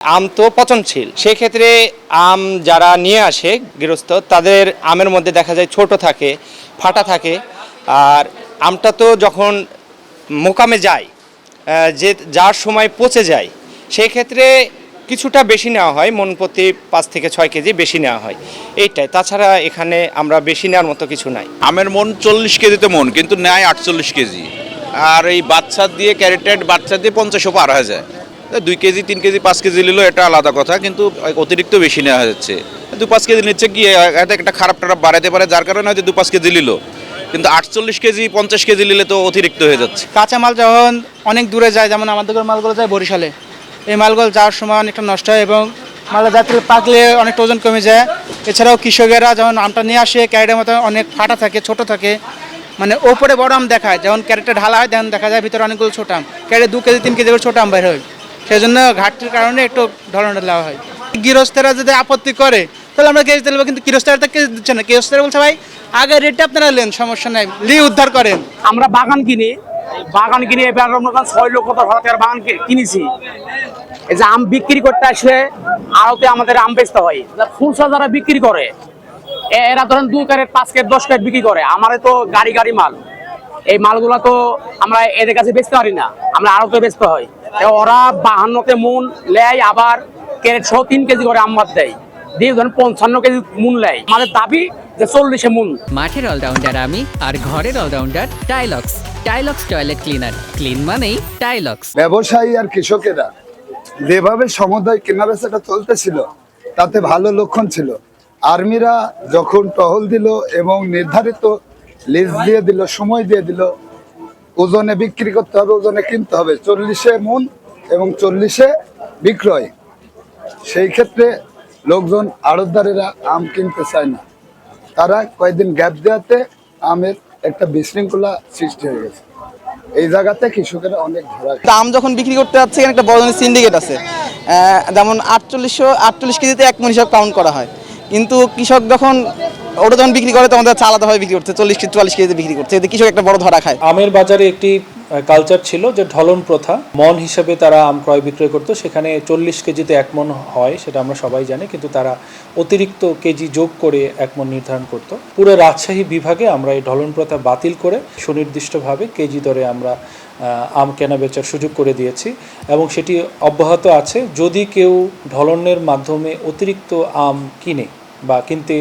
আম তো পচনশীল। সেক্ষেত্রে আম যারা নিয়ে আসে, গৃহস্থ, তাদের আমের মধ্যে দেখা যায় ছোট থাকে, ফাটা থাকে। আর আমটা তো যখন মোকামে যায় যে যার সময় পচে যায় সেই ক্ষেত্রে কিছুটা বেশি নেওয়া হয়, মন প্রতি পাঁচ থেকে ছয় কেজি বেশি নেওয়া হয়। এইটাই। তাছাড়া এখানে আমরা বেশি নেওয়ার মতো কিছু নাই। আমের মন চল্লিশ কেজিতে মন, কিন্তু নেয় আটচল্লিশ কেজি। আর এই বাচ্চা দিয়ে, ক্যারেটেড বাচ্চা দিয়ে পঞ্চাশও পার হয়ে যায়। দুই কেজি, তিন কেজি, পাঁচ কেজি নিলেও এটা আলাদা কথা, কিন্তু অতিরিক্ত বেশি নেওয়া যাচ্ছে দু পাঁচ কেজি নিচ্ছে গিয়ে হয়তো একটা খারাপ টারাপ বাড়াতে পারে, যার কারণে হয়তো দু পাঁচ কেজি নিল। কিন্তু আটচল্লিশ কেজি, পঞ্চাশ কেজি নিলে তো অতিরিক্ত হয়ে যাচ্ছে। কাঁচামাল যখন অনেক দূরে যায়, যেমন আমাদের মালগুলো যায় বরিশালে, এই মালগুলো যাওয়ার সময় অনেকটা নষ্ট হয় এবং মালের যাত্রী পাকলে অনেকটা ওজন কমে যায়। এছাড়াও কৃষকেরা যখন আমটা নিয়ে আসে, ক্যারেটের মতো অনেক ফাটা থাকে, ছোট থাকে মানে ওপরে বড় আম দেখায় যেমন ক্যারেটে ঢালা হয় তখন দেখা যায় ভিতরে অনেকগুলো ছোট আম। ক্যারেটে দু কেজি, তিন কেজি ছোট আম বের হয়। সেই জন্য ঘাটতির কারণে একটু ঢলনটা দেওয়া হয়। গৃহস্থেরা যদি আপত্তি করে, তাহলে আমরা কেজি দিতে কিন্তু গৃহস্থেরা তো কেজি দিচ্ছে না। গৃহস্থেরা বলছে, ভাই, আগে রেটটা আপনারা নেন, সমস্যা নাই। লি উদ্ধার করেন। আমরা বাগান কিনি। বাগান কিনে এবার আমরা ছয় লক্ষ হাজার টাকার বাগান কিনেছি। এই যে আম বিক্রি করতে আসলে আড়তে আমাদের আম বেচতে হয়। ফুলসা যারা বিক্রি করে এরা ধরেন দুই ক্যারেট, পাঁচ ক্যারেট, দশ ক্যারেট বিক্রি করে। আমারে তো গাড়ি গাড়ি মাল। এই মালগুলা তো আমরা এদের কাছে বেচতে পারি না। আমরা আড়তে বেচতে হয়। ওরা বাহান্নতে মন লেয় আবার ক্যারেট সহ তিন কেজি করে আম বাদ দেয়। দিয়ে ধরেন পঞ্চান্ন কেজি মুন আমাদের দাবি যে চল্লিশে মুন মাঠের অলরাউন্ডার আমি আর ঘরের allrounder Tylox Tylox toilet cleaner clean মানেই টাইলক্স ব্যবসায়ী আর কৃষকেরা যেভাবে সমুদায় কেনাবেচাটা চলতেছিল তাতে ভালো লক্ষণ ছিল। আর্মিরা যখন টহল দিল এবং নির্ধারিত লিজ দিয়ে দিল সময় দিয়ে দিল ওজনে বিক্রি করতে হবে, ওজনে কিনতে হবে। চল্লিশে মন এবং চল্লিশে বিক্রয়। সেই ক্ষেত্রে লোকজন আড়তদারেরা আম কিনতে চায় না। তারা কয়েকদিন গ্যাপ দেওয়াতে আমের একটা বিশৃঙ্খলা সৃষ্টি হয়ে গেছে। এই জায়গাতে কৃষকেরা অনেক ধরা। দাম যখন বিক্রি করতে যাচ্ছে, এখানে একটা বড় ধরনের সিন্ডিকেট আছে। যেমন আটচল্লিশশো, আটচল্লিশ কেজিতে এক মন হিসাব কাউন্ট করা হয়। কিন্তু কৃষক যখন ওটা যখন বিক্রি করে তখন তারা আলাদাভাবে বিক্রি করছে, চল্লিশ কেজি, চুয়াল্লিশ কেজিতে বিক্রি করছে। এতে কৃষক একটা বড় ধরা খায়। আমের বাজারে একটি কালচার ছিল যে ঢলন প্রথা, মন হিসেবে তারা আম ক্রয় বিক্রয় করতো। সেখানে চল্লিশ কেজিতে এক মন হয়, সেটা আমরা সবাই জানি, কিন্তু তারা অতিরিক্ত কেজি যোগ করে এক মন নির্ধারণ করতো। পুরো রাজশাহী বিভাগে আমরা এই ঢলন প্রথা বাতিল করে সুনির্দিষ্টভাবে কেজি দরে আমরা আম কেনা বেচার সুযোগ করে দিয়েছি। এবং সেটি অব্যাহত আছে। যদি কেউ ঢলনের মাধ্যমে অতিরিক্ত আম কিনে বা কিনতে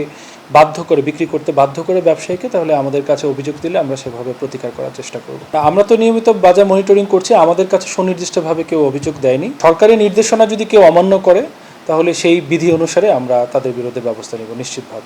বাধ্য করে, বিক্রি করতে বাধ্য করে ব্যবসায়ীকে, তাহলে আমাদের কাছে অভিযোগ দিলে আমরা সেভাবে প্রতিকার করার চেষ্টা করব। আমরা তো নিয়মিত বাজার মনিটরিং করছি, আমাদের কাছে সুনির্দিষ্টভাবে কেউ অভিযোগ দেয়নি। সরকারি নির্দেশনা যদি কেউ অমান্য করে, তাহলে সেই বিধি অনুসারে আমরা তাদের বিরুদ্ধে ব্যবস্থা নেব, নিশ্চিতভাবে।